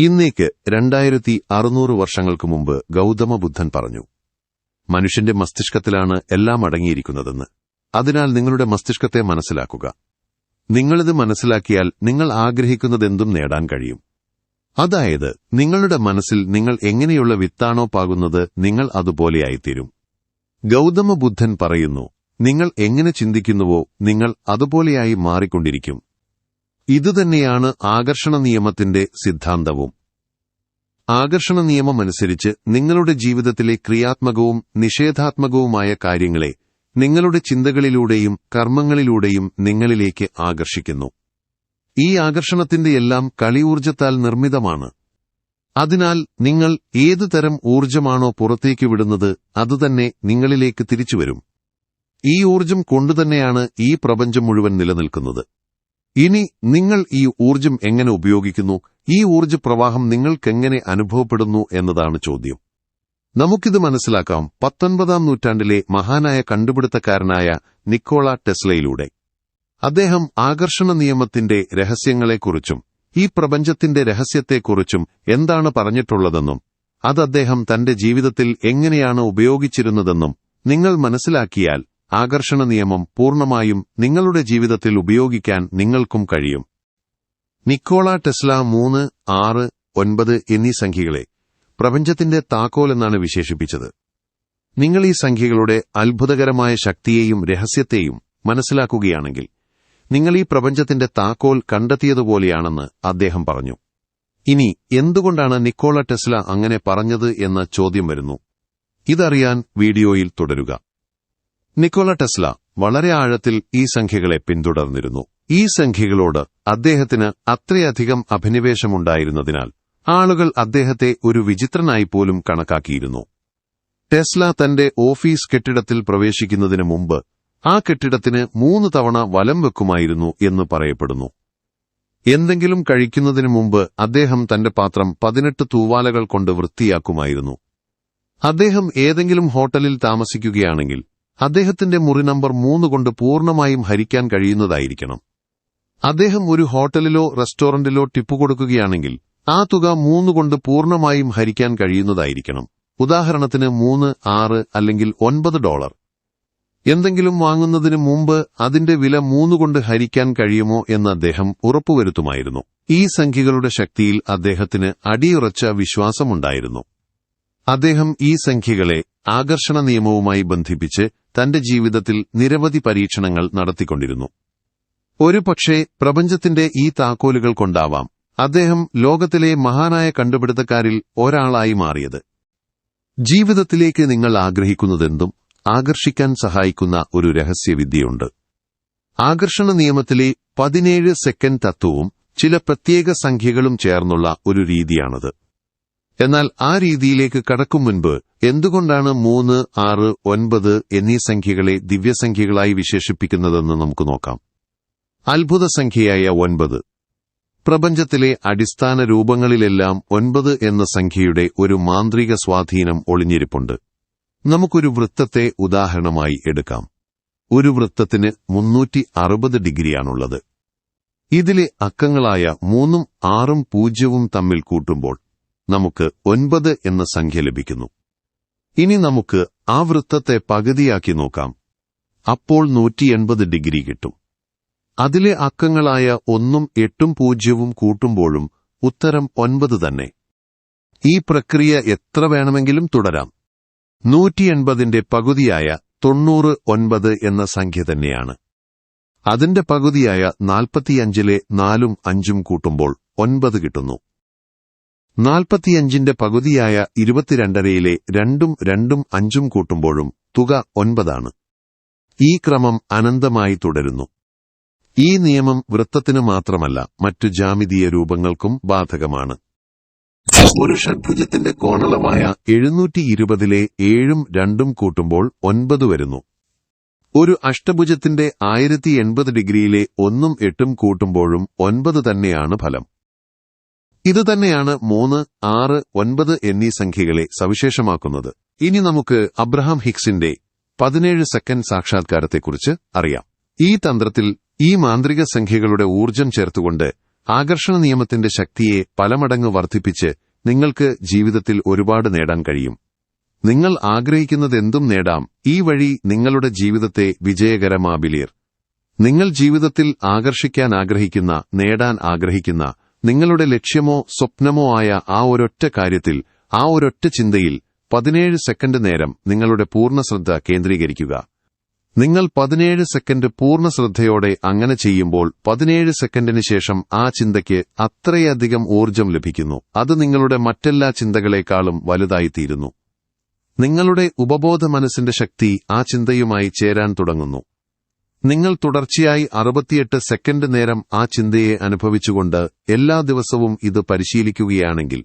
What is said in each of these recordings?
ഇന്നേക്ക് രണ്ടായിരത്തി അറുന്നൂറ് വർഷങ്ങൾക്ക് മുമ്പ് ഗൗതമ ബുദ്ധൻ പറഞ്ഞു മനുഷ്യന്റെ മസ്തിഷ്കത്തിലാണ് എല്ലാം അടങ്ങിയിരിക്കുന്നതെന്ന്. അതിനാൽ നിങ്ങളുടെ മസ്തിഷ്കത്തെ മനസ്സിലാക്കുക. നിങ്ങളിത് മനസ്സിലാക്കിയാൽ നിങ്ങൾ ആഗ്രഹിക്കുന്നതെന്തും നേടാൻ കഴിയും. അതായത് നിങ്ങളുടെ മനസ്സിൽ നിങ്ങൾ എങ്ങനെയുള്ള വിത്താണോ പാകുന്നത് നിങ്ങൾ അതുപോലെയായിത്തീരും. ഗൗതമ ബുദ്ധൻ പറയുന്നു നിങ്ങൾ എങ്ങനെ ചിന്തിക്കുന്നുവോ നിങ്ങൾ അതുപോലെയായി മാറിക്കൊണ്ടിരിക്കും. ഇതുതന്നെയാണ് ആകർഷണ നിയമത്തിന്റെ സിദ്ധാന്തവും. ആകർഷണ നിയമമനുസരിച്ച് നിങ്ങളുടെ ജീവിതത്തിലെ ക്രിയാത്മകവും നിഷേധാത്മകവുമായ കാര്യങ്ങളെ നിങ്ങളുടെ ചിന്തകളിലൂടെയും കർമ്മങ്ങളിലൂടെയും നിങ്ങളിലേക്ക് ആകർഷിക്കുന്നു. ഈ ആകർഷണത്തിന്റെ എല്ലാം കളിയൂർജത്താൽ നിർമ്മിതമാണ്. അതിനാൽ നിങ്ങൾ ഏതു തരം ഊർജമാണോ പുറത്തേക്ക് വിടുന്നത് അതുതന്നെ നിങ്ങളിലേക്ക് തിരിച്ചുവരും. ഈ ഊർജം കൊണ്ടുതന്നെയാണ് ഈ പ്രപഞ്ചം മുഴുവൻ നിലനിൽക്കുന്നത്. ഇനി നിങ്ങൾ ഈ ഊർജം എങ്ങനെ ഉപയോഗിക്കുന്നു? ഈ ഊർജ പ്രവാഹം നിങ്ങൾക്കെങ്ങനെ അനുഭവപ്പെടുന്നു എന്നതാണ് ചോദ്യം. നമുക്കിത് മനസ്സിലാക്കാം. പത്തൊൻപതാം നൂറ്റാണ്ടിലെ മഹാനായ കണ്ടുപിടുത്തക്കാരനായ നിക്കോള ടെസ്ലയിലൂടെ. അദ്ദേഹം ആകർഷണ നിയമത്തിന്റെ രഹസ്യങ്ങളെക്കുറിച്ചും ഈ പ്രപഞ്ചത്തിന്റെ രഹസ്യത്തെക്കുറിച്ചും എന്താണ് പറഞ്ഞിട്ടുള്ളതെന്നും അത് അദ്ദേഹം തന്റെ ജീവിതത്തിൽ എങ്ങനെയാണ് ഉപയോഗിച്ചിരുന്നതെന്നും നിങ്ങൾ മനസ്സിലാക്കിയാൽ ആകർഷണ നിയമം പൂർണമായും നിങ്ങളുടെ ജീവിതത്തിൽ ഉപയോഗിക്കാൻ നിങ്ങൾക്കും കഴിയും. നിക്കോള ടെസ്ല മൂന്ന് ആറ് ഒൻപത് എന്നീ സംഖ്യകളെ പ്രപഞ്ചത്തിന്റെ താക്കോൽ എന്നാണ് വിശേഷിപ്പിച്ചത്. നിങ്ങൾ ഈ സംഖ്യകളുടെ അത്ഭുതകരമായ ശക്തിയെയും രഹസ്യത്തെയും മനസ്സിലാക്കുകയാണെങ്കിൽ നിങ്ങൾ ഈ പ്രപഞ്ചത്തിന്റെ താക്കോൽ കണ്ടെത്തിയതുപോലെയാണെന്ന് അദ്ദേഹം പറഞ്ഞു. ഇനി എന്തുകൊണ്ടാണ് നിക്കോള ടെസ്ല അങ്ങനെ പറഞ്ഞത് എന്ന ചോദ്യം വരുന്നു. ഇതറിയാൻ വീഡിയോയിൽ തുടരുക. നിക്കോള ടെസ്ല വളരെ ആഴത്തിൽ ഈ സംഖ്യകളെ പിന്തുടർന്നിരുന്നു. ഈ സംഖ്യകളോട് അദ്ദേഹത്തിന് അത്രയധികം അഭിനിവേശമുണ്ടായിരുന്നതിനാൽ ആളുകൾ അദ്ദേഹത്തെ ഒരു വിചിത്രനായി പോലും കണക്കാക്കിയിരുന്നു. ടെസ്ല തന്റെ ഓഫീസ് കെട്ടിടത്തിൽ പ്രവേശിക്കുന്നതിന് മുമ്പ് ആ കെട്ടിടത്തിന് മൂന്ന് തവണ വലം വെക്കുമായിരുന്നു എന്ന് പറയപ്പെടുന്നു. എന്തെങ്കിലും കഴിക്കുന്നതിന് മുമ്പ് അദ്ദേഹം തന്റെ പാത്രം പതിനെട്ട് തൂവാലകൾ കൊണ്ട് വൃത്തിയാക്കുമായിരുന്നു. അദ്ദേഹം ഏതെങ്കിലും ഹോട്ടലിൽ താമസിക്കുകയാണെങ്കിൽ അദ്ദേഹത്തിന്റെ മുറി നമ്പർ മൂന്ന് കൊണ്ട് പൂർണമായും ഹരിക്കാൻ കഴിയുന്നതായിരിക്കണം. അദ്ദേഹം ഒരു ഹോട്ടലിലോ റെസ്റ്റോറന്റിലോ ടിപ്പ് കൊടുക്കുകയാണെങ്കിൽ ആ തുക മൂന്ന് കൊണ്ട് പൂർണമായും ഹരിക്കാൻ കഴിയുന്നതായിരിക്കണം. ഉദാഹരണത്തിന് മൂന്ന് ആറ് അല്ലെങ്കിൽ ഒൻപത് ഡോളർ. എന്തെങ്കിലും വാങ്ങുന്നതിന് മുമ്പ് അതിന്റെ വില മൂന്ന് കൊണ്ട് ഹരിക്കാൻ കഴിയുമോ എന്ന് അദ്ദേഹം ഉറപ്പുവരുത്തുമായിരുന്നു. ഈ സംഖ്യകളുടെ ശക്തിയിൽ അദ്ദേഹത്തിന് അടിയുറച്ച വിശ്വാസമുണ്ടായിരുന്നു. അദ്ദേഹം ഈ സംഖ്യകളെ ആകർഷണ നിയമവുമായി ബന്ധിപ്പിച്ച് തന്റെ ജീവിതത്തിൽ നിരവധി പരീക്ഷണങ്ങൾ നടത്തിക്കൊണ്ടിരുന്നു. ഒരു പക്ഷേ പ്രപഞ്ചത്തിന്റെ ഈ താക്കോലുകൾ കൊണ്ടാവാം അദ്ദേഹം ലോകത്തിലെ മഹാനായ കണ്ടുപിടുത്തക്കാരിൽ ഒരാളായി മാറിയത്. ജീവിതത്തിലേക്ക് നിങ്ങൾ ആഗ്രഹിക്കുന്നതെന്തും ആകർഷിക്കാൻ സഹായിക്കുന്ന ഒരു രഹസ്യവിദ്യയുണ്ട്. ആകർഷണ നിയമത്തിലെ പതിനേഴ് സെക്കൻഡ് തത്വവും ചില പ്രത്യേക സംഖ്യകളും ചേർന്നുള്ള ഒരു രീതിയാണത്. എന്നാൽ ആ രീതിയിലേക്ക് കടക്കും മുൻപ് എന്തുകൊണ്ടാണ് മൂന്ന് ആറ് ഒൻപത് എന്നീ സംഖ്യകളെ ദിവ്യസംഖ്യകളായി വിശേഷിപ്പിക്കുന്നതെന്ന് നമുക്ക് നോക്കാം. അത്ഭുത സംഖ്യയായ ഒൻപത്. പ്രപഞ്ചത്തിലെ അടിസ്ഥാന രൂപങ്ങളിലെല്ലാം ഒൻപത് എന്ന സംഖ്യയുടെ ഒരു മാന്ത്രിക സ്വാധീനം ഒളിഞ്ഞിരിപ്പുണ്ട്. നമുക്കൊരു വൃത്തത്തെ ഉദാഹരണമായി എടുക്കാം. ഒരു വൃത്തത്തിന് മുന്നൂറ്റി അറുപത് ഡിഗ്രിയാണുള്ളത്. ഇതിലെ അക്കങ്ങളായ മൂന്നും ആറും പൂജ്യവും തമ്മിൽ കൂട്ടുമ്പോൾ നമുക്ക് ഒൻപത് എന്ന സംഖ്യ ലഭിക്കുന്നു. ഇനി നമുക്ക് ആ വൃത്തത്തെ പകുതിയാക്കി നോക്കാം. അപ്പോൾ നൂറ്റി എൺപത് ഡിഗ്രി കിട്ടും. അതിലെ അക്കങ്ങളായ ഒന്നും എട്ടും പൂജ്യവും കൂട്ടുമ്പോഴും ഉത്തരം ഒൻപത് തന്നെ. ഈ പ്രക്രിയ എത്ര വേണമെങ്കിലും തുടരാം. നൂറ്റി എൺപതിന്റെ പകുതിയായ തൊണ്ണൂറ് ഒൻപത് എന്ന സംഖ്യ തന്നെയാണ്. അതിന്റെ പകുതിയായ നാൽപ്പത്തിയഞ്ചിലെ നാലും അഞ്ചും കൂട്ടുമ്പോൾ ഒൻപത് കിട്ടുന്നു. നാൽപ്പത്തിയഞ്ചിന്റെ പകുതിയായ ഇരുപത്തിരണ്ടരയിലെ രണ്ടും രണ്ടും അഞ്ചും കൂട്ടുമ്പോഴും തുക ഒൻപതാണ്. ഈ ക്രമം അനന്തമായി തുടരുന്നു. ഈ നിയമം വൃത്തത്തിന് മാത്രമല്ല മറ്റു ജാമിതീയ രൂപങ്ങൾക്കും ബാധകമാണ്. ഒരു ഷഡ്ഭുജത്തിന്റെ കോണളമായ എഴുന്നൂറ്റി ഇരുപതിലെ ഏഴും രണ്ടും കൂട്ടുമ്പോൾ ഒൻപത് വരുന്നു. ഒരു അഷ്ടഭുജത്തിന്റെ ആയിരത്തി ഡിഗ്രിയിലെ ഒന്നും എട്ടും കൂട്ടുമ്പോഴും ഒൻപത് തന്നെയാണ് ഫലം. ഇതുതന്നെയാണ് മൂന്ന് ആറ് ഒൻപത് എന്നീ സംഖ്യകളെ സവിശേഷമാക്കുന്നത്. ഇനി നമുക്ക് അബ്രഹാം ഹിക്സിന്റെ പതിനേഴ് സെക്കൻഡ് സാക്ഷാത്കാരത്തെക്കുറിച്ച് അറിയാം. ഈ തന്ത്രത്തിൽ ഈ മാന്ത്രിക സംഖ്യകളുടെ ഊർജം ചേർത്തുകൊണ്ട് ആകർഷണ നിയമത്തിന്റെ ശക്തിയെ പലമടങ്ങ് വർദ്ധിപ്പിച്ച് നിങ്ങൾക്ക് ജീവിതത്തിൽ ഒരുപാട് നേടാൻ കഴിയും. നിങ്ങൾ ആഗ്രഹിക്കുന്നതെന്തും നേടാം. ഈ വഴി നിങ്ങളുടെ ജീവിതത്തെ വിജയകരമാബിലിയർ നിങ്ങൾ ജീവിതത്തിൽ ആകർഷിക്കാൻ ആഗ്രഹിക്കുന്ന നേടാൻ ആഗ്രഹിക്കുന്ന നിങ്ങളുടെ ലക്ഷ്യമോ സ്വപ്നമോ ആയ ആ ഒരൊറ്റ കാര്യത്തിൽ ആ ഒരൊറ്റ ചിന്തയിൽ പതിനേഴ് സെക്കൻഡ് നേരം നിങ്ങളുടെ പൂർണ ശ്രദ്ധ കേന്ദ്രീകരിക്കുക. നിങ്ങൾ പതിനേഴ് സെക്കൻഡ് പൂർണ ശ്രദ്ധയോടെ അങ്ങനെ ചെയ്യുമ്പോൾ പതിനേഴ് സെക്കൻഡിന് ശേഷം ആ ചിന്തയ്ക്ക് അത്രയധികം ഊർജം ലഭിക്കുന്നു. അത് നിങ്ങളുടെ മറ്റെല്ലാ ചിന്തകളെക്കാളും വലുതായിത്തീരുന്നു. നിങ്ങളുടെ ഉപബോധ മനസ്സിന്റെ ശക്തി ആ ചിന്തയുമായി ചേരാൻ തുടങ്ങുന്നു. നിങ്ങൾ തുടർച്ചയായി അറുപത്തിയെട്ട് സെക്കൻഡ് നേരം ആ ചിന്തയെ അനുഭവിച്ചുകൊണ്ട് എല്ലാ ദിവസവും ഇത് പരിശീലിക്കുകയാണെങ്കിൽ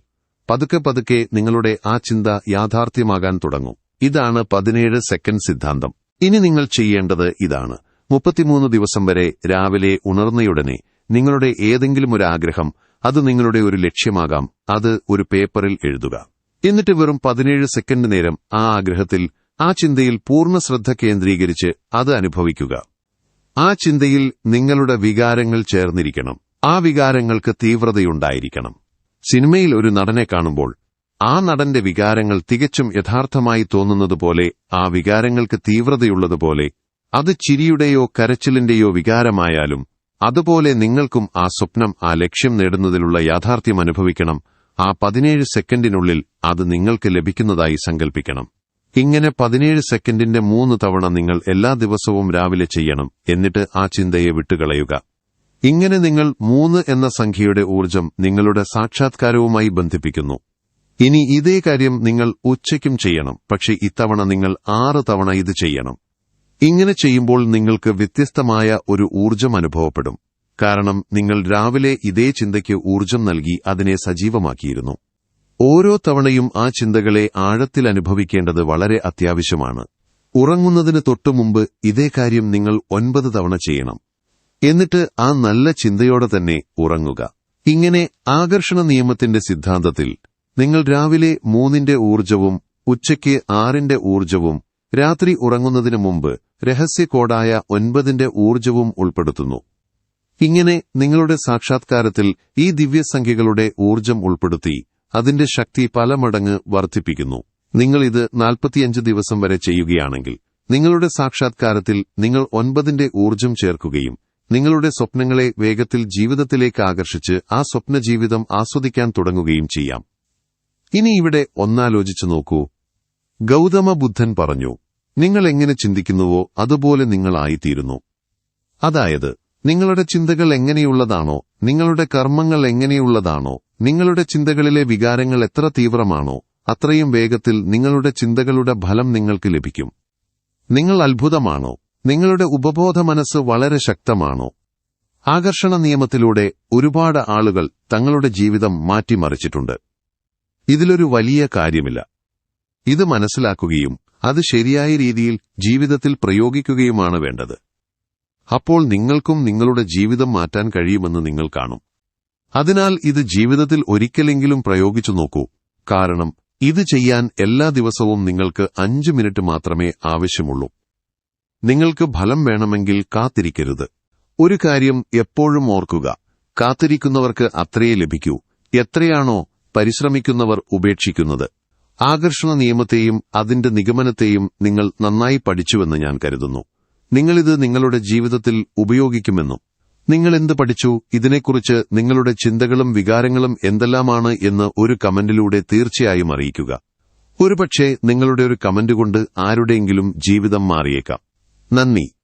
പതുക്കെ പതുക്കെ നിങ്ങളുടെ ആ ചിന്ത യാഥാർത്ഥ്യമാകാൻ തുടങ്ങും. ഇതാണ് പതിനേഴ് സെക്കൻഡ് സിദ്ധാന്തം. ഇനി നിങ്ങൾ ചെയ്യേണ്ടത് ഇതാണ്. മുപ്പത്തിമൂന്ന് ദിവസം വരെ രാവിലെ ഉണർന്നയുടനെ നിങ്ങളുടെ ഏതെങ്കിലും ഒരു ആഗ്രഹം അത് നിങ്ങളുടെ ഒരു ലക്ഷ്യമാകാം അത് ഒരു പേപ്പറിൽ എഴുതുക. എന്നിട്ട് വെറും പതിനേഴ് സെക്കൻഡ് നേരം ആ ആഗ്രഹത്തിൽ ആ ചിന്തയിൽ പൂർണ ശ്രദ്ധ കേന്ദ്രീകരിച്ച് അത് അനുഭവിക്കുക. ആ ചിന്തയിൽ നിങ്ങളുടെ വികാരങ്ങൾ ചേർന്നിരിക്കണം. ആ വികാരങ്ങൾക്ക് തീവ്രതയുണ്ടായിരിക്കണം. സിനിമയിൽ ഒരു നടനെ കാണുമ്പോൾ ആ നടന്റെ വികാരങ്ങൾ തികച്ചും യഥാർത്ഥമായി തോന്നുന്നതുപോലെ ആ വികാരങ്ങൾക്ക് തീവ്രതയുള്ളതുപോലെ അത് ചിരിയുടെയോ കരച്ചിലിന്റെയോ വികാരമായാലും അതുപോലെ നിങ്ങൾക്കും ആ സ്വപ്നം ആ ലക്ഷ്യം നേടുന്നതിലുള്ള യാഥാർത്ഥ്യം അനുഭവിക്കണം. ആ പതിനേഴ് സെക്കൻഡിനുള്ളിൽ അത് നിങ്ങൾക്ക് ലഭിക്കുന്നതായി സങ്കൽപ്പിക്കണം. ഇങ്ങനെ പതിനേഴ് സെക്കൻഡിന്റെ മൂന്ന് തവണ നിങ്ങൾ എല്ലാ ദിവസവും രാവിലെ ചെയ്യണം എന്നിട്ട് ആ ചിന്തയെ വിട്ടുകളയുക. ഇങ്ങനെ നിങ്ങൾ മൂന്ന് എന്ന സംഖ്യയുടെ ഊർജം നിങ്ങളുടെ സാക്ഷാത്കാരവുമായി ബന്ധിപ്പിക്കുന്നു. ഇനി ഇതേ കാര്യം നിങ്ങൾ ഉച്ചയ്ക്കും ചെയ്യണം പക്ഷെ ഇത്തവണ നിങ്ങൾ ആറ് തവണ ഇത് ചെയ്യണം. ഇങ്ങനെ ചെയ്യുമ്പോൾ നിങ്ങൾക്ക് വ്യത്യസ്തമായ ഒരു ഊർജം അനുഭവപ്പെടും. കാരണം നിങ്ങൾ രാവിലെ ഇതേ ചിന്തയ്ക്ക് ഊർജം നൽകി അതിനെ സജീവമാക്കിയിരുന്നു. ഓരോ തവണയും ആ ചിന്തകളെ ആഴത്തിൽ അനുഭവിക്കേണ്ടത് വളരെ അത്യാവശ്യമാണ്. ഉറങ്ങുന്നതിന് തൊട്ടുമുമ്പ് ഇതേ കാര്യം നിങ്ങൾ ഒൻപത് തവണ ചെയ്യണം. എന്നിട്ട് ആ നല്ല ചിന്തയോടെ തന്നെ ഉറങ്ങുക. ഇങ്ങനെ ആകർഷണ നിയമത്തിന്റെ സിദ്ധാന്തത്തിൽ നിങ്ങൾ രാവിലെ മൂന്നിന്റെ ഊർജവും ഉച്ചയ്ക്ക് ആറിന്റെ ഊർജവും രാത്രി ഉറങ്ങുന്നതിനു മുമ്പ് രഹസ്യ കോഡായ ഒൻപതിന്റെ ഊർജവും ഉൾപ്പെടുത്തുന്നു. ഇങ്ങനെ നിങ്ങളുടെ സാക്ഷാത്കാരത്തിൽ ഈ ദിവ്യസംഖ്യകളുടെ ഊർജം ഉൾപ്പെടുത്തി അതിന്റെ ശക്തി പല മടങ്ങ് വർദ്ധിപ്പിക്കുന്നു. നിങ്ങൾ ഇത് നാൽപ്പത്തിയഞ്ച് ദിവസം വരെ ചെയ്യുകയാണെങ്കിൽ നിങ്ങളുടെ സാക്ഷാത്കാരത്തിൽ നിങ്ങൾ ഒൻപതിന്റെ ഊർജം ചേർക്കുകയും നിങ്ങളുടെ സ്വപ്നങ്ങളെ വേഗത്തിൽ ജീവിതത്തിലേക്ക് ആകർഷിച്ച് ആ സ്വപ്ന ജീവിതം ആസ്വദിക്കാൻ തുടങ്ങുകയും ചെയ്യാം. ഇനി ഇവിടെ ഒന്നാലോചിച്ചു നോക്കൂ. ഗൗതമ ബുദ്ധൻ പറഞ്ഞു നിങ്ങൾ എങ്ങനെ ചിന്തിക്കുന്നുവോ അതുപോലെ നിങ്ങളായിത്തീരുന്നു അതായത് നിങ്ങളുടെ ചിന്തകൾ എങ്ങനെയുള്ളതാണോ നിങ്ങളുടെ കർമ്മങ്ങൾ എങ്ങനെയുള്ളതാണോ നിങ്ങളുടെ ചിന്തകളിലെ വികാരങ്ങൾ എത്ര തീവ്രമാണോ അത്രയും വേഗത്തിൽ നിങ്ങളുടെ ചിന്തകളുടെ ഫലം നിങ്ങൾക്ക് ലഭിക്കും. നിങ്ങൾ അത്ഭുതമാണോ നിങ്ങളുടെ ഉപബോധ മനസ്സ് വളരെ ശക്തമാണോ? ആകർഷണ നിയമത്തിലൂടെ ഒരുപാട് ആളുകൾ തങ്ങളുടെ ജീവിതം മാറ്റിമറിച്ചിട്ടുണ്ട്. ഇതിലൊരു വലിയ കാര്യമില്ല. ഇത് മനസ്സിലാക്കുകയും അത് ശരിയായ രീതിയിൽ ജീവിതത്തിൽ പ്രയോഗിക്കുകയുമാണ് വേണ്ടത്. അപ്പോൾ നിങ്ങൾക്കും നിങ്ങളുടെ ജീവിതം മാറ്റാൻ കഴിയുമെന്ന് നിങ്ങൾ കാണും. അതിനാൽ ഇത് ജീവിതത്തിൽ ഒരിക്കലെങ്കിലും പ്രയോഗിച്ചു നോക്കൂ. കാരണം ഇത് ചെയ്യാൻ എല്ലാ ദിവസവും നിങ്ങൾക്ക് അഞ്ച് മിനിറ്റ് മാത്രമേ ആവശ്യമുള്ളൂ. നിങ്ങൾക്ക് ഫലം വേണമെങ്കിൽ കാത്തിരിക്കരുത്. ഒരു കാര്യം എപ്പോഴും ഓർക്കുക. കാത്തിരിക്കുന്നവർക്ക് അത്രയേ ലഭിക്കൂ. എത്രയാണോ പരിശ്രമിക്കുന്നവർ ഉപേക്ഷിക്കുന്നത്. ആകർഷണ നിയമത്തെയും അതിന്റെ നിഗമനത്തെയും നിങ്ങൾ നന്നായി പഠിച്ചുവെന്ന് ഞാൻ കരുതുന്നു. നിങ്ങളിത് നിങ്ങളുടെ ജീവിതത്തിൽ ഉപയോഗിക്കുമെന്നും നിങ്ങൾ എന്ത് പഠിച്ചു? ഇതിനെക്കുറിച്ച് നിങ്ങളുടെ ചിന്തകളും വികാരങ്ങളും എന്തെല്ലാമാണ് എന്ന് ഒരു കമന്റിലൂടെ തീർച്ചയായും അറിയിക്കുക. ഒരുപക്ഷെ നിങ്ങളുടെ ഒരു കമന്റ് കൊണ്ട് ആരുടെയെങ്കിലും ജീവിതം മാറിയേക്കാം. നന്ദി.